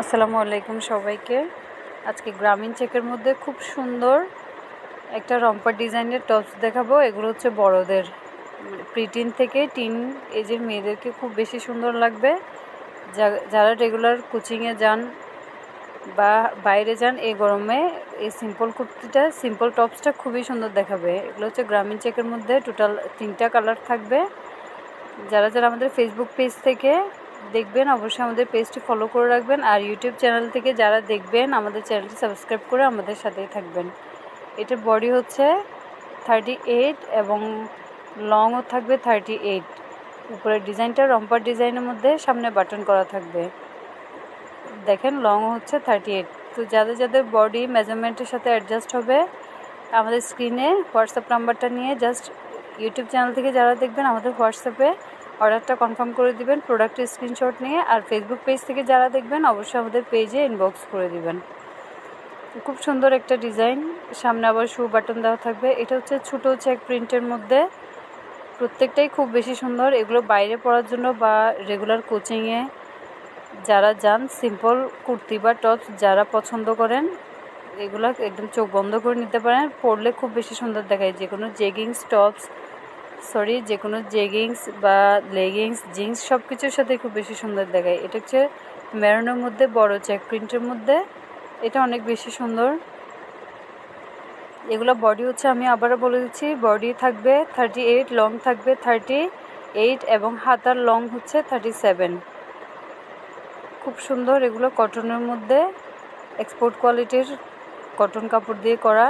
আসসালামু আলাইকুম সবাইকে। আজকে গ্রামীণ চেকের মধ্যে খুব সুন্দর একটা রম্পার ডিজাইনের টপস দেখাবো। এগুলো হচ্ছে বড়দের প্রিটিন থেকে টিন এজের মেয়েদেরকে খুব বেশি সুন্দর লাগবে। যারা রেগুলার কোচিংয়ে যান বা বাইরে যান এই গরমে, এই সিম্পল কুর্তিটা সিম্পল টপসটা খুবই সুন্দর দেখাবে। এগুলো হচ্ছে গ্রামীণ চেকের মধ্যে টোটাল তিনটা কালার থাকবে। যারা যারা আমাদের ফেসবুক পেজ থেকে দেখবেন, অবশ্যই আমাদের পেজটি ফলো করে রাখবেন। আর ইউটিউব চ্যানেল থেকে যারা দেখবেন, আমাদের চ্যানেলটি সাবস্ক্রাইব করে আমাদের সাথেই থাকবেন। এটার বডি হচ্ছে থার্টি এইট এবং লংও থাকবে থার্টি এইট উপরের ডিজাইনটা রম্পার ডিজাইনের মধ্যে সামনে বাটন করা থাকবে। দেখেন লং হচ্ছে থার্টি এইট তো যাদের যাদের বডি মেজারমেন্টের সাথে অ্যাডজাস্ট হবে, আমাদের স্ক্রিনে হোয়াটসঅ্যাপ নাম্বারটা নিয়ে জাস্ট ইউটিউব চ্যানেল থেকে যারা দেখবেন, আমাদের হোয়াটসঅ্যাপে অর্ডারটা কনফার্ম করে দিবেন, প্রোডাক্টের স্ক্রিনশট নিয়ে আর ফেসবুক পেজ থেকে যারা দেখবেন, অবশ্যই আমাদের পেজে ইনবক্স করে দিবেন। খুব সুন্দর একটা ডিজাইন সামনে আবার শু বাটন দেওয়া থাকবে। এটা হচ্ছে ছোটো চেক প্রিন্টের মধ্যে। প্রত্যেকটাই খুব বেশি সুন্দর। এগুলো বাইরে পড়ার জন্য বা রেগুলার কোচিংয়ে যারা যান সিম্পল কুর্তি বা টপস যারা পছন্দ করেন, এগুলো একদম চোখ বন্ধ করে নিতে পারেন। পরলে খুব বেশি সুন্দর দেখায়। যে কোনো জেগিংস টপস সরি যে কোনো জেগিংস বা লেগিংস জিন্স সব কিছুর সাথে খুব বেশি সুন্দর দেখায়। এটা হচ্ছে ম্যারনের মধ্যে, বড় চেক প্রিন্টের মধ্যে। এটা অনেক বেশি সুন্দর। এগুলো বডি হচ্ছে, আমি আবারও বলে দিচ্ছি বডি থাকবে থার্টি এইট লং থাকবে থার্টি এইট এবং হাতার লং হচ্ছে থার্টি সেভেন খুব সুন্দর এগুলো কটনের মধ্যে এক্সপোর্ট কোয়ালিটির কটন কাপড় দিয়ে করা।